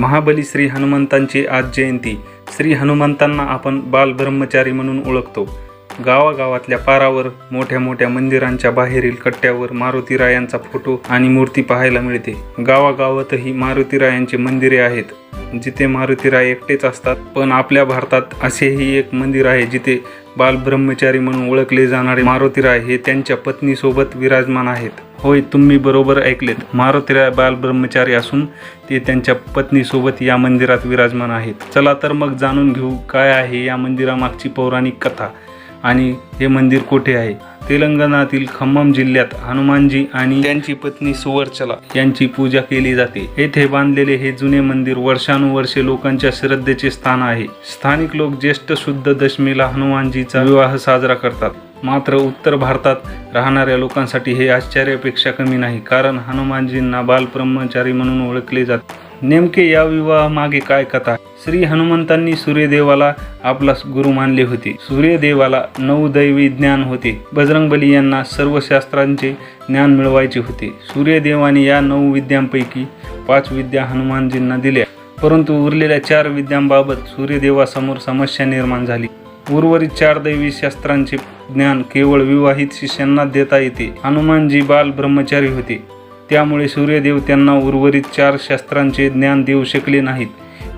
महाबली श्री हनुमंतांची आज जयंती. श्री हनुमंतांना आपण बाल ब्रह्मचारी म्हणून ओळखतो. गावागावातल्या पारावर मोठ्या मोठ्या मंदिरांच्या बाहेरील कट्ट्यावर मारुतीरायांचा फोटो आणि मूर्ती पाहायला मिळते. गावागावातही मारुतीरायांचे मंदिरे आहेत. जिथे मारुतीराय एकटेच असतात पण आपल्या भारतात असेही एक मंदिर आहे जिथे बालब्रह्मचारी म्हणून ओळखले जाणारे मारुतीराय हे त्यांच्या पत्नीसोबत विराजमान आहेत. होय तुम्ही बरोबर ऐकलेत. मारुतीराय बालब्रह्मचारी असून ते त्यांच्या पत्नीसोबत या मंदिरात विराजमान आहेत. चला तर मग जाणून घेऊ काय आहे या मंदिरामागची पौराणिक कथा. आणि हे मंदिर कोठे आहे? तेलंगणातील खम्मम जिल्ह्यात हनुमानजी आणि त्यांची पत्नी सुवर्चला. यांची पूजा केली जाते. येथे बांधलेले हे जुने मंदिर वर्षानुवर्षे लोकांच्या श्रद्धेचे स्थान आहे. स्थानिक लोक ज्येष्ठ शुद्ध दशमीला हनुमानजीचा विवाह साजरा करतात. मात्र उत्तर भारतात राहणाऱ्या लोकांसाठी हे आश्चर्यापेक्षा कमी नाही कारण हनुमानजींना बाल ब्रह्मचारी म्हणून ओळखले जाते. नेमके या विवाहामागे काय कथा? श्री हनुमंतांनी सूर्यदेवाला आपला गुरु मानले होते. सूर्यदेवाला नऊ दैवी ज्ञान होते. बजरंगबली यांना सर्व शास्त्रांचे ज्ञान मिळवायचे होते. सूर्यदेवाने या नऊ विद्यांपैकी पाच विद्या हनुमानजींना दिल्या. परंतु उरलेल्या चार विद्यांबाबत सूर्यदेवासमोर समस्या निर्माण झाली. उर्वरित चार दैवी शास्त्रांचे ज्ञान केवळ विवाहित शिष्यांना देता येते. हनुमानजी बाल ब्रह्मचारी होते. त्यामुळे सूर्यदेव त्यांना उर्वरित चार शास्त्रांचे ज्ञान देऊ शकले नाहीत.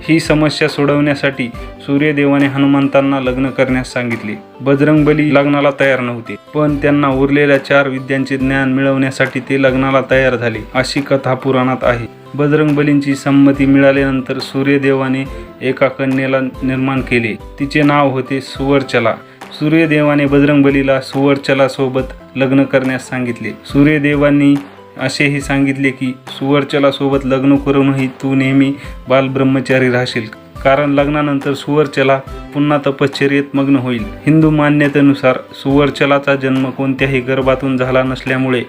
ही समस्या सोडवण्यासाठी सूर्यदेवाने हनुमंतांना लग्न करण्यास सांगितले. बजरंगबली लग्नाला तयार नव्हते पण त्यांना उरलेल्या चार विद्यांचे ज्ञान मिळवण्यासाठी ते लग्नाला तयार झाले अशी कथा पुराणात आहे. बजरंगबलींची संमती मिळाल्यानंतर सूर्यदेवाने एका कन्येला निर्माण केले. तिचे नाव होते सुवर्चला. सूर्यदेवाने बजरंगबलीला सुवर्चला सोबत लग्न करण्यास सांगितले. सूर्यदेवांनी असेही सांगितले की सुवर्चलासोबत लग्न करूनही तू नेहमी बालब्रह्मचारी राहशील. कारण लग्नानंतर सुवर्चला पुन्हा तपश्चर्येत मग्न होईल. हिंदू मान्यतेनुसार सुवर्चलाचा जन्म कोणत्याही गर्भातून झाला नसल्यामुळे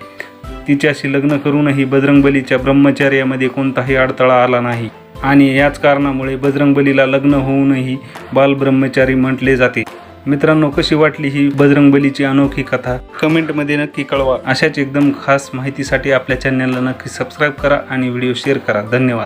तिच्याशी लग्न करूनही बजरंगबलीच्या ब्रह्मचर्यामध्ये कोणताही अडथळा आला नाही. आणि याच कारणामुळे बजरंगबलीला लग्न होऊनही बालब्रह्मचारी म्हटले जाते. मित्रांनो कशी वाटली ही बजरंगबलीची अनोखी कथा? कमेंटमध्ये नक्की कळवा. अशाच एकदम खास माहितीसाठी आपल्या चॅनलला नक्की सबस्क्राईब करा आणि व्हिडिओ शेअर करा. धन्यवाद.